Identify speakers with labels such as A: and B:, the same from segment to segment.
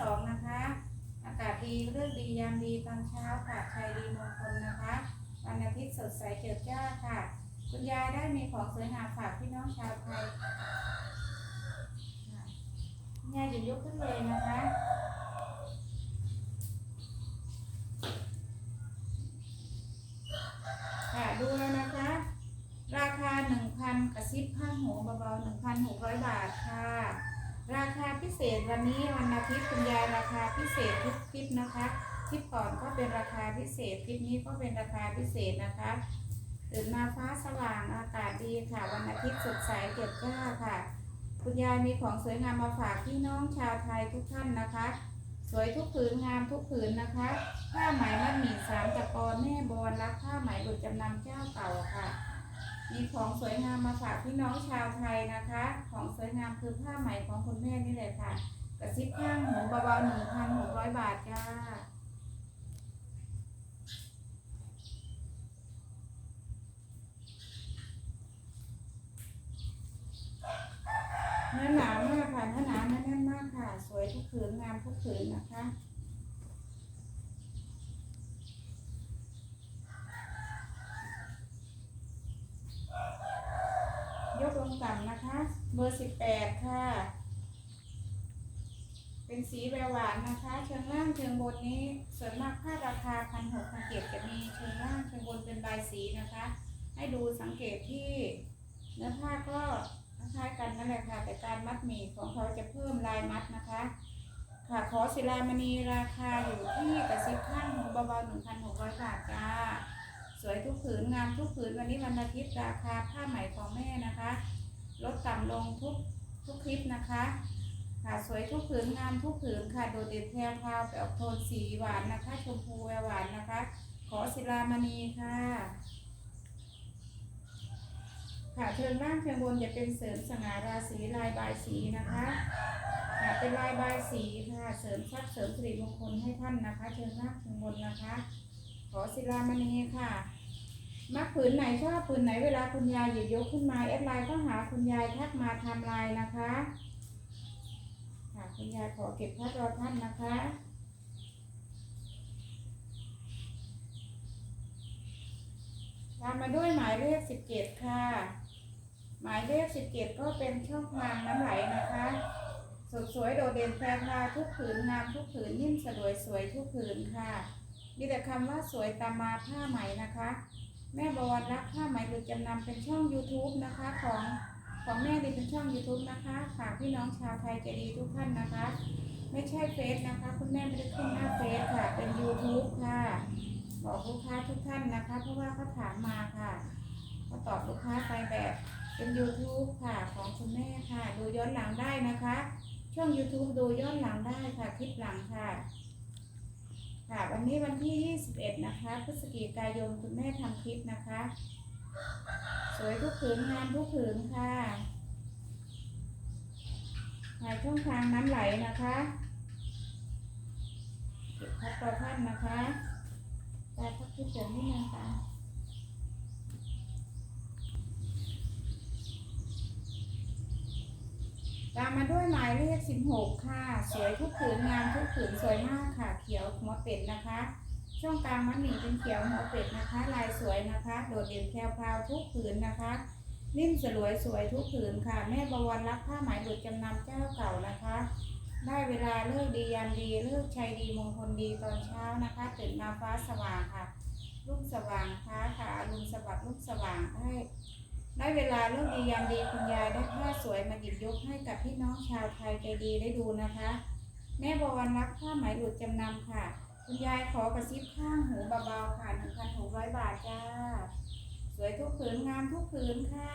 A: สองนะคะ อากาศดีเรื่องดียามดีตอนเช้าค่ะชัยดีมงคลนะคะวันอาทิตย์สดใสเจิดจ้าค่ะ คุณยายได้มีของสวยงามฝากพี่น้องชาวไทยค่ยายหยิบยกขึ้นเลยนะคะค่ะดูแล้วนะคะ ราคา 1,000กระซิบผ้างหูเบาๆ1,600 บาทค่ะราคาพิ เศษวันนี้วันอาทิตย์คุณยายราคาพิเศษทุกคลิปนะคะคลิปก่อนก็เป็นราคาพิเศษคลิปนี้ก็เป็นราคาพิเศษนะคะตื่นมาฟ้าสว่างอากาศดีค่ะ วันอาทิตย์สดใสเจิดจ้าค่ะ คุณยายมีของสวยงามมาฝากพี่น้องชาวไทยทุกท่านนะคะ สวยทุกผืนงามทุกผืนนะคะผ้าไหมมัดหมี่สามตะกอนแม่บอลรักผ้าไหมหลุดจำนำเจ้าเก่าค่ะ มีของสวยงามมาฝากพี่น้องชาวไทยนะคะ ของสวยงามคือผ้าไหมของคุณแม่นี่เลยค่ะ กระซิบข้างหูเบาๆหนึ่งพันหกร้อยบาทจ้าเนื้อหนามากค่ะเนื้อหนาแน่นมากค่ะ สวยทุกผืนงามทุกผืนนะคะ ลงต่ำนะคะ เบอร์สิบแปดค่ะ เป็นสีแววหวานนะคะ เชิงล่างเชิงบนนี้ส่วนมากผ้าราคาพันหกพันเจ็ดจะมีเชิงล่างเชิงบนเป็นลายสีนะคะ ให้ดูสังเกตที่เนื้อผ้าก็คล้ายกันนั่นแหละค่ะ แต่การมัดหมี่ของเขาจะเพิ่มลายมัดนะคะ ค่ะขอศิลามณีราคาอยู่ที่กระซิบข้างหูเบาๆหนึ่งพันหกร้อยบาทจ้า สวยทุกผืนงามทุกผืนวันนี้วันอาทิตย์ราคาผ้าไหมของแม่นะคะ ลดต่ำลงทุกทุกคลิปนะคะค่ะสวยทุกผืนงามทุกผืนค่ะโดดเด่นแพรวพราวแบบโทนสีหวานนะคะชมพูแววหวานนะคะ ขอศิลามณีค่ะ ค่ะเชิงล่างเชิงบนจะเป็นเสริมสง่าราศีลายบายสีนะคะค่ะเป็นลายบายสีค่ะเสริมทรัพย์เสริมสิริมงคลให้ท่านนะคะ เชิงล่างเชิงบนนะคะ ขอศิลามณีค่ะ มักผืนไหนชอบผืนไหนเวลาคุณยายหยิบยกขึ้นมาแอดไลน์ก็หาคุณยายทักมาทำลายนะคะค่ะคุณยายขอเก็บพัดรอท่านนะคะตามมาด้วยหมายเลขสิบเจ็ดค่ะ หมายเลขสิบเจ็ดก็เป็นช่องทางน้ำไหลนะคะสดสวยโดดเด่นแพรพาทุกผืนงามทุกผืนนิ่มสวยสวยทุกผืนค่ะ มีแต่คำว่าสวยตามมาผ้าไหมนะคะ แม่บวรรักผ้าไหมหลุดจำนำเป็นช่อง YouTube นะคะของของแม่ดีเป็นช่อง YouTube นะคะฝากพี่น้องชาวไทยใจดีทุกท่านนะคะ ไม่ใช่เฟซนะคะ คุณแม่ไม่ได้ขึ้นหน้าเฟซค่ะ เป็น YouTube ค่ะ บอกลูกค้าทุกท่านนะคะ เพราะว่าเขาถามมาค่ะก็ตอบลูกค้าไปแบบเป็น YouTube ค่ะ ของคุณแม่ค่ะ ดูย้อนหลังได้นะคะ ช่อง YouTube ดูย้อนหลังได้ค่ะคลิปหลังค่ะ ค่ะวันนี้วันที่ 21 นะคะพฤศจิกายนคุณแม่ทำคลิปนะคะ สวยทุกผืนงามทุกผืนค่ะหายช่องทางน้ำไหลนะคะเก็บพัดต่อท่านนะคะแต่พักที่เสริมนิดนึงค่ะ ตามมาด้วยหมายเลข16ค่ะ สวยทุกผืนงามทุกผืนสวยมากค่ะ เขียวหัวเป็ดนะคะ ช่องกลางมันหนีเป็นเขียวหัวเป็ดนะคะ ลายสวยนะคะ โดดเด่นแพรวพราวทุกผืนนะคะนิ่มสลวยสวยทุกผืนค่ะ แม่บวรรักผ้าไหมหลุดจำนำเจ้าเก่านะคะ ได้เวลาเลิกดียามดีเลิกชัยดีมงคลดีตอนเช้านะคะตื่นมาฟ้าสว่างค่ะ รุ่งสว่างค้าค่ะอรุณสวัสดิ์รุ่งสว่างได้ ได้เวลาเรื่องดียามดีคุณยายได้ผ้าสวยมาหยิบยกให้กับพี่น้องชาวไทยใจดีได้ดูนะคะ แม่บวรรักผ้าไหมหลุดจำนำค่ะ คุณยายขอกระซิบข้างหูเบาๆค่ะหนึ่งคันหูร้อยบาทจ้า สวยทุกผืนงามทุกผืนค่ะ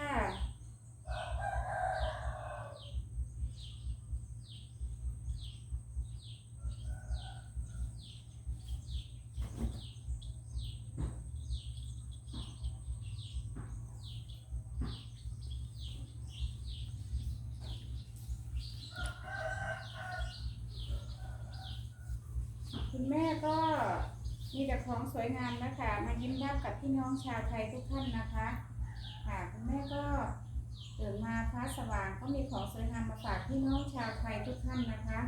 A: คุณแม่ก็มีแต่ขอ งามนะคะ มายิ้มรับกับพี่น้องชาวไทยทุกท่านนะคะ ค่ะคุณแม่ก็ตื่นมาฟ้าสว่างก็มีของสวยงามมาฝากพี่น้องชาวไทยทุกท่านนะคะ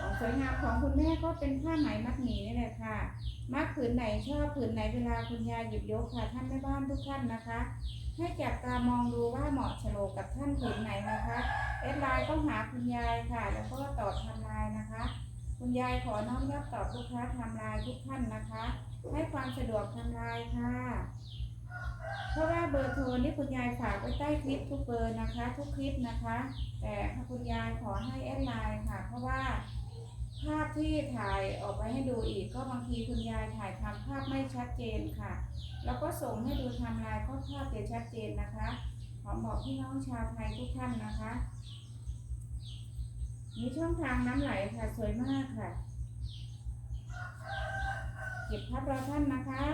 A: ของสวยงามของคุณแม่ก็เป็นผ้าไหมมัดหมี่นี่แหละค่ะ มัดผืนไหนชอบผืนไหนเวลาคุณยายหยิบยกค่ะท่านแม่บ้านทุกท่านนะคะให้จับตามองดูว่าเหมาะโฉลกกับท่านผืนไหนนะคะแอดไลน์ก็หาคุณยายค่ะ แล้วก็ตอบทำลายนะคะ คุณยายขอน้อมรับตอบลูกค้าทำลายทุกท่านนะคะ ให้ความสะดวกทำลายค่ะ เพราะว่าเบอร์โทรนี่คุณยายฝากไว้ใต้คลิปทุกเบอร์นะคะ ทุกคลิปนะคะ แต่ถ้าคุณยายขอให้แอดไลน์ค่ะ เพราะว่าภาพที่ถ่ายออกไปให้ดูอีกก็บางทีคุณยายถ่ายทำภาพไม่ชัดเจนค่ะ แล้วก็ส่งให้ดูทำลายก็ภาพจะชัดเจนนะคะ ขอบอกพี่น้องชาวไทยทุกท่านนะคะ มีช่องทางน้ำไหลค่ะสวยมากค่ะ ก็บภาพเราท่านนะคะ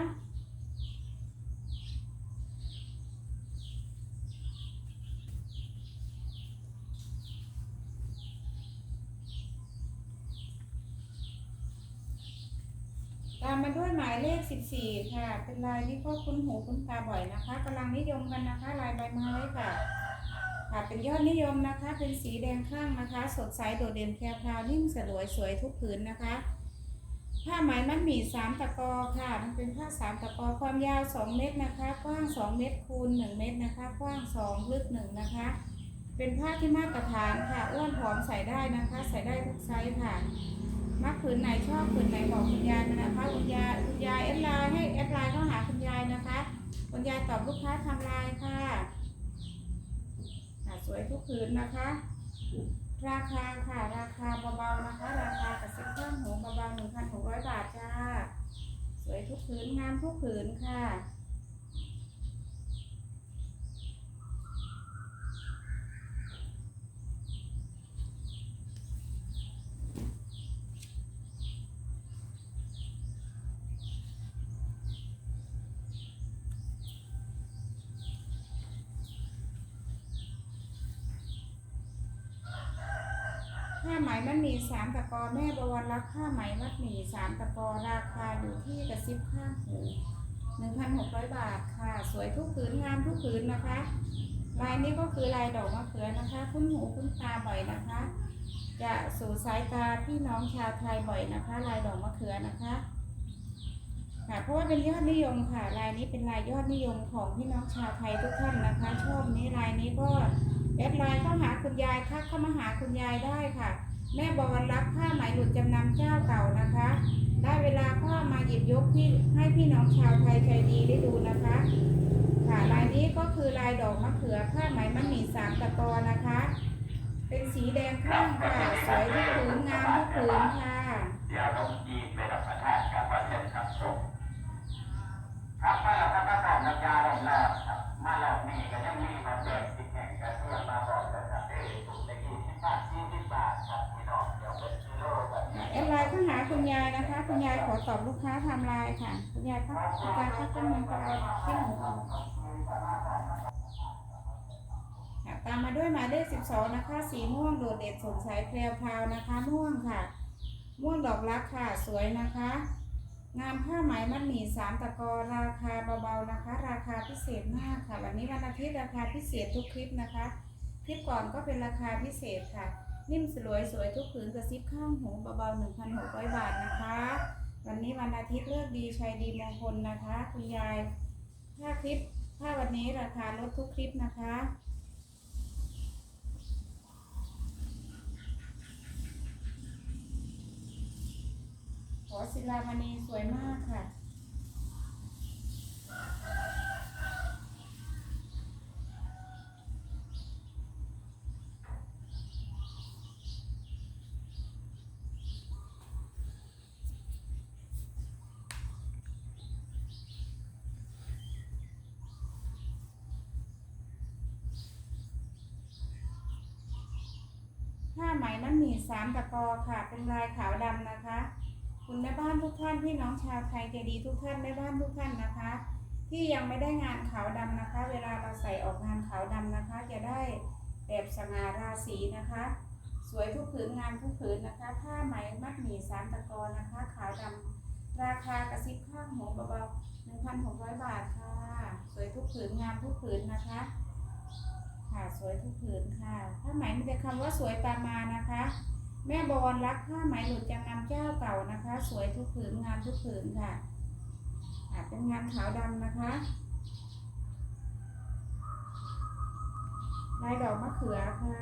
A: ตามมาด้วยหมายเลข 14 ค่ะ เป็นลายที่ก็คุ้นหูคุ้นตาบ่อยนะคะกำลังนิยมกันนะคะ ลายใบไม้ค่ะค่ะเป็นยอดนิยมนะคะ เป็นสีแดงข้างนะคะ สดใสโดดเด่นแพรวพราวนิ่มสลวยสวยทุกผืนนะคะ ผ้าไหมมัดหมี่สามตะกอค่ะ มันเป็นผ้าสามตะกอความยาว2เมตรนะคะ กว้าง2เมตรคูณ1เมตรนะคะ กว้าง2ลึก1นะคะ เป็นผ้าที่มาตรฐานค่ะ อ้วนผอมใส่ได้นะคะ ใส่ได้ทุกไซส์ค่ะ มักผืนไหนชอบผืนไหนบอกคุณยายมานะคะ คุณยายคุณยายแอดไลน์ให้แอดไลน์เข้าหาคุณยายนะคะ คุณยายตอบลูกค้าทำไลน์ค่ะ สวยทุกผืนนะคะ ราคาค่ะราคาเบาๆนะคะ ราคากับสิบเครื่องหูเบาๆหนึ่งพันหกร้อยบาทจ้า สวยทุกผืนงามทุกผืนค่ะ ผ้า ไหมมันมีสามตะกอแม่บวรรักผ้าไหมมัดหมี่สามตะกอราคาอยู่ที่กระซิบข้างหูหนึ่งพันหกร้อยบาทค่ะ สวยทุกผืนงามทุกผืนนะคะ ลายนี้ก็คือลายดอกมะเขือนะคะ คุ้นหูคุ้นตาบ่อยนะคะ จะสู่สายตาพี่น้องชาวไทยบ่อยนะคะ ลายดอกมะเขือนะคะค่ะเพราะว่าเป็นยอดนิยมค่ะ ลายนี้เป็นลายยอดนิยมของพี่น้องชาวไทยทุกท่านนะคะ ชอบนี้ลายนี้ก็แอดไลน์เข้าหาคุณยายทักเข้ามาหาคุณยายได้ค่ะ แม่บวรรักผ้าไหมหลุดจำนำเจ้าเก่านะคะ ได้เวลาก็มาหยิบยกพี่ให้พี่น้องชาวไทยใจดีได้ดูนะคะ ค่ะลายนี้ก็คือลายดอกมะเขือผ้าไหมมันหมี่สามตะกอนะคะ เป็นสีแดงข้างค่ะสวยทุกผืนงามทุกผืนค่ะ
B: เดี๋ยวลงยีไปรับประทานกับวันเสร็จครับผมครับมาแล้วครับมาสอบน้ำยาลงแล้วครับมาหลอกนี่ก็ยังมีมาเปิดติด แอด
A: ไลน์เข้าหาคุณยายนะคะ คุณยายขอตอบลูกค้าทำลายค่ะ คุณยายพักคุณยายพักต้นนึงก็เอาที่หนูออกค่ะตามมาด้วยหมายเลข12นะคะ สีม่วงโดดเด่นสดใสแพรวพราวนะคะ ม่วงค่ะ ม่วงดอกรักค่ะ สวยนะคะ งามผ้าไหมมัดหมี่สามตะกอราคาเบาๆนะคะ ราคาพิเศษมากค่ะ วันนี้วันอาทิตย์ราคาพิเศษทุกคลิปนะคะ คลิปก่อนก็เป็นราคาพิเศษค่ะ นิ่มสลวยสวยทุกผืนกระซิบข้างหูเบาๆ1,600บาทนะคะ วันนี้วันอาทิตย์เลือกดีชัยดีมงคลนะคะ คุณยายถ้าคลิปถ้าวันนี้ราคาลดทุกคลิปนะคะขอศิลามณีสวยมากค่ะ ไหมมันหมี่สามตะกอค่ะ เป็นลายขาวดำนะคะ คุณแม่บ้านทุกท่านพี่น้องชาวไทยใจดีทุกท่านแม่บ้านทุกท่านนะคะ ที่ยังไม่ได้งานขาวดำนะคะ เวลาเราใส่ออกงานขาวดำนะคะ จะได้แบบสง่าราศีนะคะ สวยทุกผืนงามทุกผืนนะคะผ้าไหมมัดหมี่สามตะกอนะคะ ขาวดำราคากระซิบข้างหัวเบาๆ1,600บาทค่ะ สวยทุกผืนงามทุกผืนนะคะ สวยทุกผืนค่ะผ้าไหมมีแต่คำว่าสวยตามมานะคะ แม่บวรรักผ้าไหมหลุดจากนำเจ้าเก่านะคะ สวยทุกผืนงามทุกผืนค่ะอาจเป็นงานขาวดำนะคะลายดอกมะเขือค่ะ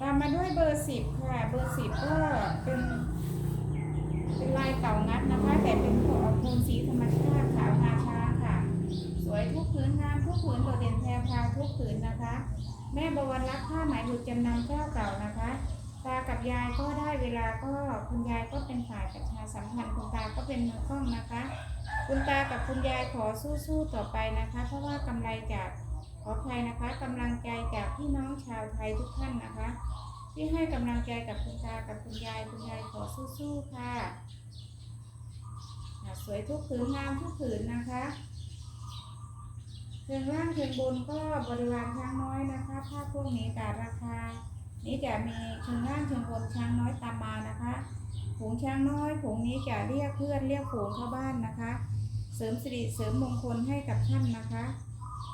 A: ตามมาด้วยเบอร์สิบค่ะ เบอร์สิบก็เป็นเป็นลายเต่างัดนะคะ แต่เป็นโทนสีธรรมชาติขาวงาช้างค่ะ สวยทุกผืนงามทุกผืนโดดเด่นแพรวพราวทุกผืนนะคะ แม่บวรรักผ้าไหมหลุดจำนำเจ้าเก่านะคะตากับยายก็ได้เวลาก็คุณยายก็เป็นฝ่ายประชาสัมพันธ์คุณตาก็เป็นมือกล้องนะคะ คุณตากับคุณยายขอสู้ๆต่อไปนะคะ เพราะว่ากำไรจากขออภัยนะคะกำลังใจจากพี่น้องชาวไทยทุกท่านนะคะ ที่ให้กำลังใจกับคุณตากับคุณยายคุณยายขอสู้ๆค่ะ สวยทุกผืนงามทุกผืนนะคะเชิงล่างเชิงบนก็บริวารช้างน้อยนะคะผ้าพวกนี้แต่ราคา นี้จะมีเชิงล่างเชิงบนช้างน้อยตามมานะคะฝูงช้างน้อยฝูงนี้จะเรียกเพื่อนเรียกฝูงเข้าบ้านนะคะ เสริมสิริเสริมมงคลให้กับท่านนะคะ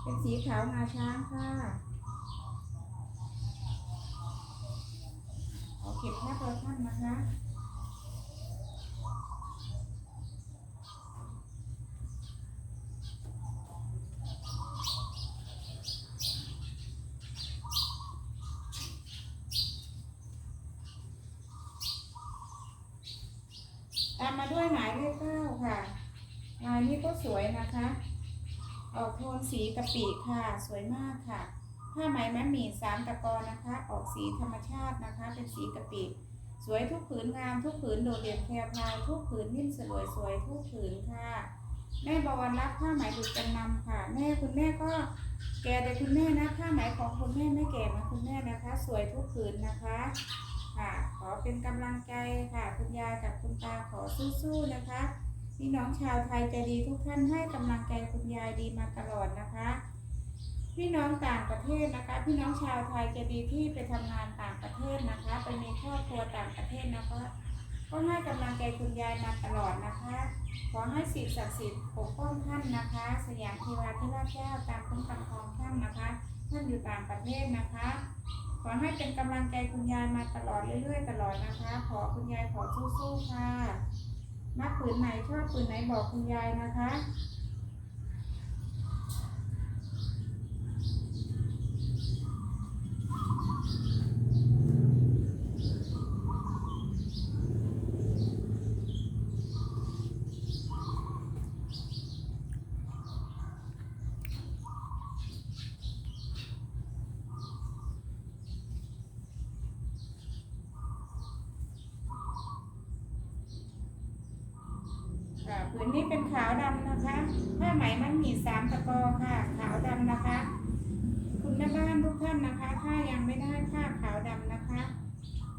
A: เป็นสีขาวงาช้างค่ะ ขอ เก็บภาพเราท่นนะคะตามมาด้วยหมายเลขเก้าค่ะลายนี้ก็สวยนะคะ ออกโทนสีกะปิค่ะ สวยมากค่ะ ผ้าไหมแม่หมี่สามตะกอนะคะ ออกสีธรรมชาตินะคะ เป็นสีกะปิสวยทุกผืนงามทุกผืนโดดเด่นแพรวพาวทุกผืนนิ่มสลวยสวยทุกผืนค่ะ แม่บวรรักผ้าไหมดุจจำนำค่ะ แม่คุณแม่ก็แก่แต่คุณแม่นะผ้าไหมของคุณแม่ไม่แก่มาคุณแม่นะคะ สวยทุกผืนนะคะค่ะ ขอเป็นกำลังใจค่ะ คุณยายกับคุณตาขอสู้ๆนะคะพี่น้องชาวไทยใจดีทุกท่านให้กำลังใจคุณยายดีมาตลอดนะคะ พี่น้องต่างประเทศนะคะ พี่น้องชาวไทยใจดีที่ไปทำงานต่างประเทศนะคะ ไปมีครอบครัวต่างประเทศนะคะ ก็ให้กำลังใจคุณยายมาตลอดนะคะ ขอให้สิ่งศักดิ์สิทธิ์ปกป้องท่านนะคะ สยามเทวาธิราชเจ้าตามคุ้มกำครองท่านนะคะ ท่านอยู่ต่างประเทศนะคะ ขอให้เป็นกำลังใจคุณยายมาตลอดเรื่อยๆ ตลอดนะคะ ขอคุณยายขอสู้ๆค่ะ นักปืนไหนชอบปืนไหนบอกคุณยายนะคะผืนนี้เป็นขาวดำนะคะ ผ้าไหมมันมีสามตะกอค่ะ ขาวดำนะคะ คุณแม่บ้านทุกท่านนะคะ ถ้ายังไม่ได้ผ้าขาวดำนะคะ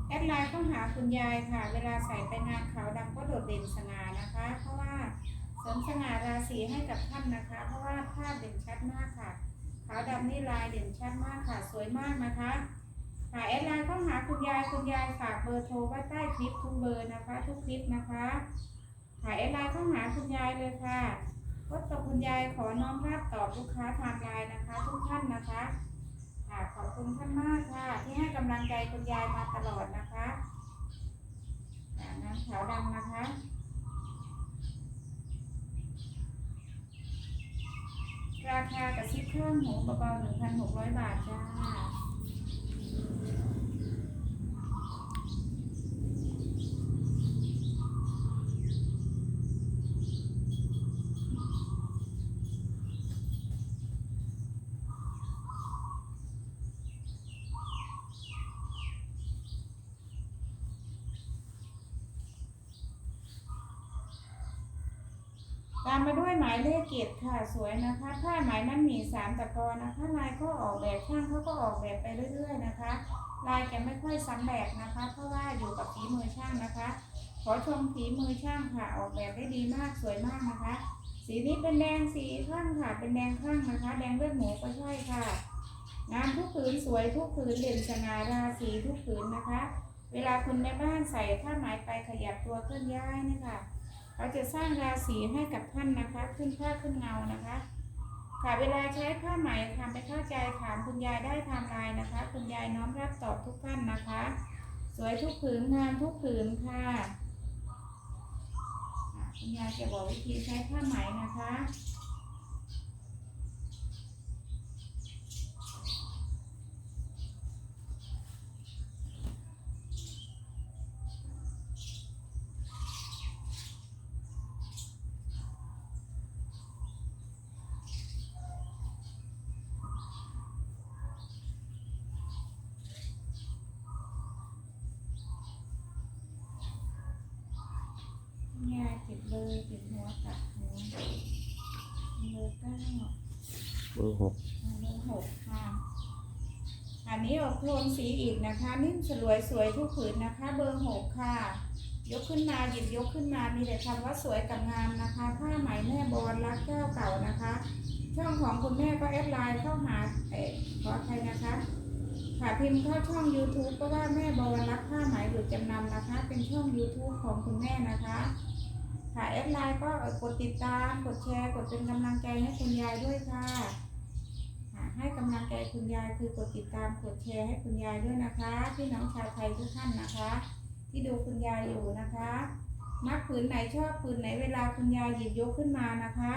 A: แอดไลน์ก็หาคุณยายค่ะ เวลาใส่ไปงานขาวดำก็โดด เด่นสง่านะคะ เพราะว่าเสริมสง่าราศีให้กับท่านนะคะ เพราะว่าภาพเด่นชัดมากค่ะขาวดำนี่ลายเด่นชัดมากค่ะ สวยมากนะคะค่ะแอดไลน์ก็หาคุณยายคุณยายฝากเบอร์โทรไว้ใต้คลิปทุกเบอร์นะคะ ทุกคลิปนะคะค่ะแอดไลน์เข้าหาคุณยายเลยค่ะก็ตบคุณยายขอน้อมรับตอบลูกค้าทางไลน์นะคะ ทุกท่านนะคะค่ะขอบคุณท่านมากค่ะ ที่ให้กำลังใจคุณยายมาตลอดนะคะ นะขาวดำนะคะราคากระซิบเครื่องหูเบาๆ1,600 บาทจ้า ตามมาด้วยหมายเลขเกียรติค่ะสวยนะคะผ้าไหมมันมีสามตะกอนะคะลายก็ออกแบบช่างเขาก็ออกแบบไปเรื่อย ๆ นะคะ ลายจะไม่ค่อยซ้ำแบบนะคะ เพราะว่าอยู่กับฝีมือช่างนะคะ ขอชมฝีมือช่างค่ะ ออกแบบได้ดีมากสวยมากนะคะ สีนี้เป็นแดงสีข้างค่ะ เป็นแดงข้างนะคะ แดงเลือดหมูก็ใช่ค่ะงามทุกผืนสวยทุกผืนเด่นสง่าราศีทุกผืนนะคะเวเวลาคุณแม่บ้านใส่ผ้าไหมไปขยับตัวเคลื่อนย้ายนี่ค่ะ เขาจะสร้างราศีให้กับท่านนะคะ ขึ้นผ้าขึ้นเงานะคะ ค่ะเวลาใช้ผ้าไหมทำไปเข้าใจถามคุณยายได้ทำลายนะคะ คุณยายน้อมรับตอบทุกท่านนะคะ สวยทุกผืนงามทุกผืนค่ะคุณยายจะบอกวิธีใช้ผ้าไหมนะคะ คุณยายติดเบอ ร์ติดหัวตัดหัวเบอร์เก้า
C: เบอร์หก
A: เบอร์หกค่ะ อันนี้ออกโทนสีอีกนะคะ นิ่มสลวยสวยทุกผืนนะคะ เบอร์หกค่ะ ยกขึ้นมาหยิบยกขึ้นมามีแต่คำว่าสวยกับงามนะคะผ้าไหมแม่บอลรักเจ้าเก่านะคะ ช่องของคุณแม่ก็แอดไลน์เข้าหาเอ่อขอใครนะคะค่ะพิมพ์เข้าช่อง YouTube ก็ว่าแม่บอลรักผ้าไหมหรือจำนำนะคะ เป็นช่อง YouTube ของคุณแม่นะคะ ค่ะแอดไลน์ก็กดติดตาม กดแชร์ กดเป็นกำลังใจให้คุณยายด้วยค่ะให้กำลังใจคุณยายคือกดติดตามกดแชร์ให้คุณยายด้วยนะคะ พี่น้องชาวไทยทุกท่านนะคะ ที่ดูคุณยายอยู่นะคะมักผืนไหนชอบผืนไหนเวลาคุณยายหยิบยกขึ้นมานะคะ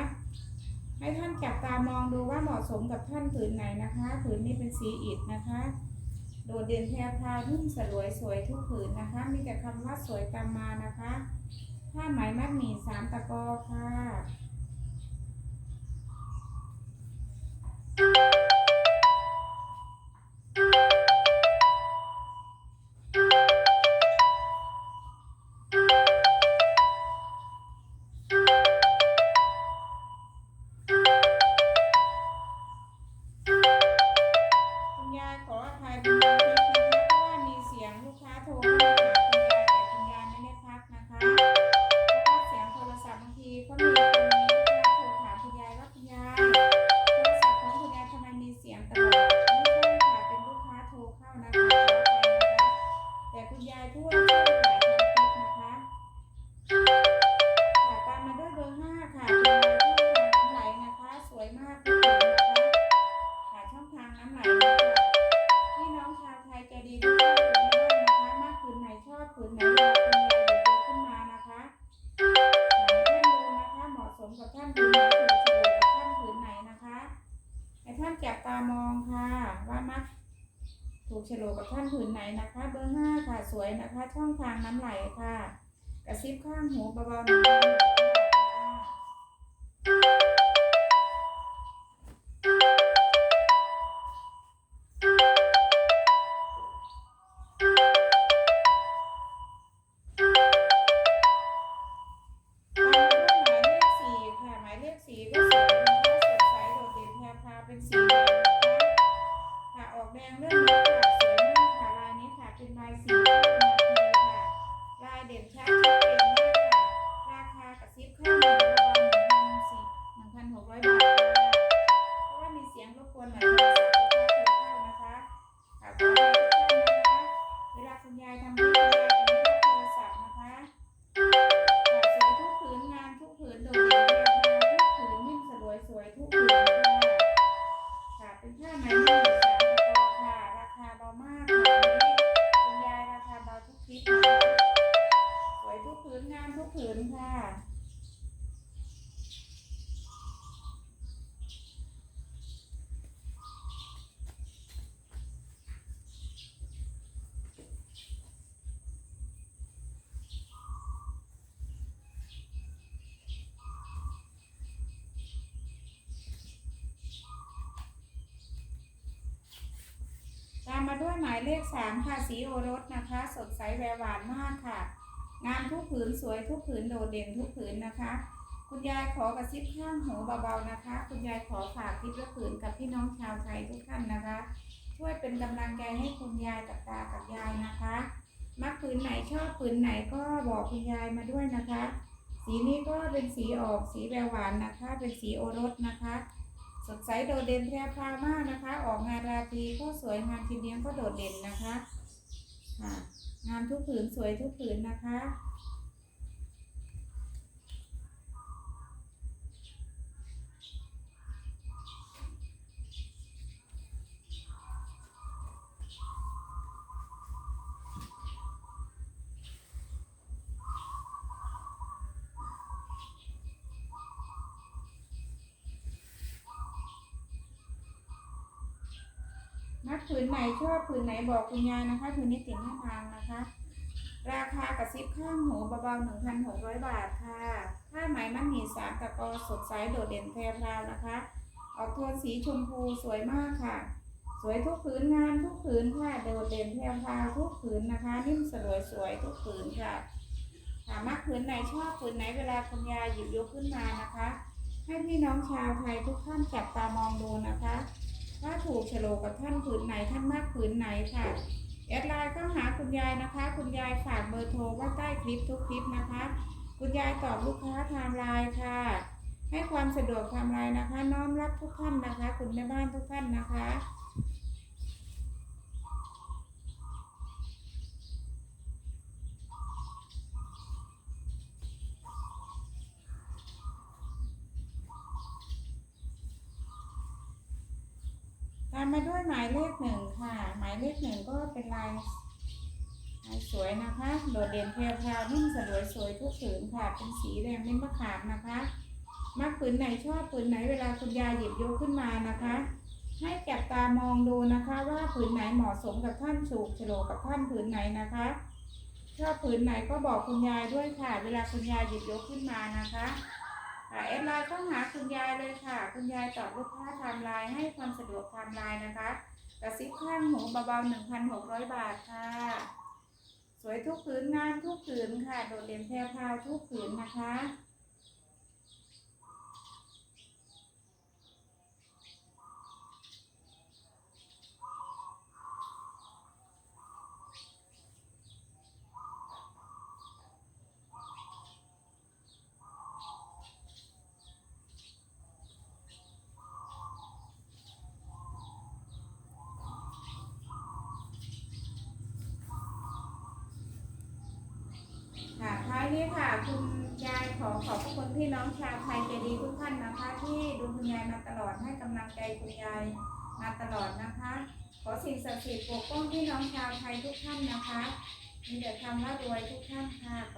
A: ให้ท่านจับตามองดูว่าเหมาะสมกับท่านผืนไหนนะคะผืนนี้เป็นสีอิฐนะคะ โดดเด่นแพรพาวนุ่มสลวยสวยทุกผืนนะคะ มีแต่คำว่าสวยตามมานะคะ ผ้าไหมมัดหมี่สามตะกอค่ะ กับท่านผืนไหนถูกโฉลกกับท่านผืนไหนนะคะให้ท่านจับตามองค่ะ ว่ามักถูกโฉลกกับท่านผืนไหนนะคะ เบอร์ห้าค่ะสวยนะคะ ช่องทางน้ำไหลค่ะ กระซิบข้างหูเบาๆหน่อยค่ะ หมายเลขสามค่ะสีโอรสนะคะ สดใสแววหวานมากค่ะ งามทุกผืนสวยทุกผืนโดดเด่นทุกผืนนะคะ คุณยายขอกระซิบข้างหูเบาๆนะคะ คุณยายขอฝากคลิปละผืนกับพี่น้องชาวไทยทุกท่านนะคะ ช่วยเป็นกำลังใจให้คุณยายกับตากับยายนะคะมักผืนไหนชอบผืนไหนก็บอกคุณยายมาด้วยนะคะ สีนี้ก็เป็นสีออกสีแววหวานนะคะ เป็นสีโอรสนะคะ สดใสโดดเด่นแพรพามากนะคะ ออกงานราตรีก็สวยงานทีเดียก็โดดเด่นนะคะค่ะงานทุกผืนสวยทุกผืนนะคะ นักผืนไหนชอบผืน ไหนบอกคุณยายนะคะผืนนี้ติดหน้าทางนะคะ ราคากระซิบข้างหูเบาๆหนึ่งพันหกร้อยบาทค่ะผ้าไหมมันหนีสามตะกอสดใสโดดเด่นแพรพราวนะคะ ออกโทนสีชมพูสวยมากค่ะ สวยทุกผืนงามทุกผืนค่ะโดดเด่นแพรพราวทุกผืนนะคะ นิ่มสลวยสวยทุกผืนค่ะถามว่าผืนไหนชอบผืนไหนเวลาคุณยายหยิบยกขึ้นมานะคะ ให้พี่น้องชาวไทยทุกท่านจับตามองดูนะคะ ว่าถูกโฉลกกับท่านผืนไหนท่านมากผืนไหนค่ะแอดไลน์เข้าหาคุณยายนะคะ คุณยายฝากเบอร์โทรไว่าใต้คลิปทุกคลิปนะคะ คุณยายตอบลูกค้าทางไลน์ค่ะ ให้ความสะดวกทางไลน์นะคะ น้อมรับทุกท่านนะคะ คุณแม่บ้านทุกท่านนะคะ มาด้วยหมายเลขหนึ่งค่ะ หมายเลขหนึ่งก็เป็นลายลายสวยนะคะ โดดเด่นเพรวพราวนิ่มสลวยสวยทุกผืนค่ะ เป็นสีแดงเม็ดมะขามนะคะมักผืนไหนชอบผืนไหนเวลาคุณยายหยิบยกขึ้นมานะคะ ให้จับตามองดูนะคะ ว่าผืนไหนเหมาะสมกับท่านถูกฉลกกับท่านผืนไหนนะคะชอบผืนไหนก็บอกคุณยายด้วยค่ะ เวลาคุณยายหยิบยกขึ้นมานะคะ ค่ะแอดไลน์เข้าหาคุณยายเลยค่ะ คุณยายตอบลูกค้าทำไลน์ให้ความสะดวกทำไลน์นะคะ กระซิบข้างหูเบาๆหนึ่งพันหกร้อยบาทค่ะ สวยทุกผืนงามทุกผืนค่ะ โดดเด่นแพรวพราวทุกผืนนะคะ นี้ค่ะ คุณยายขอขอบพระคุณพี่น้องชาวไทยใจดีทุกท่านนะคะ ที่ดูคุณยายมาตลอดให้กำลังใจคุณยายมาตลอดนะคะ ขอสิ่งศักดิ์สิทธิ์ปกป้องพี่น้องชาวไทยทุกท่านนะคะ มีแต่คำว่ารวยทุกท่านค่ะขอบคุณมากค่ะ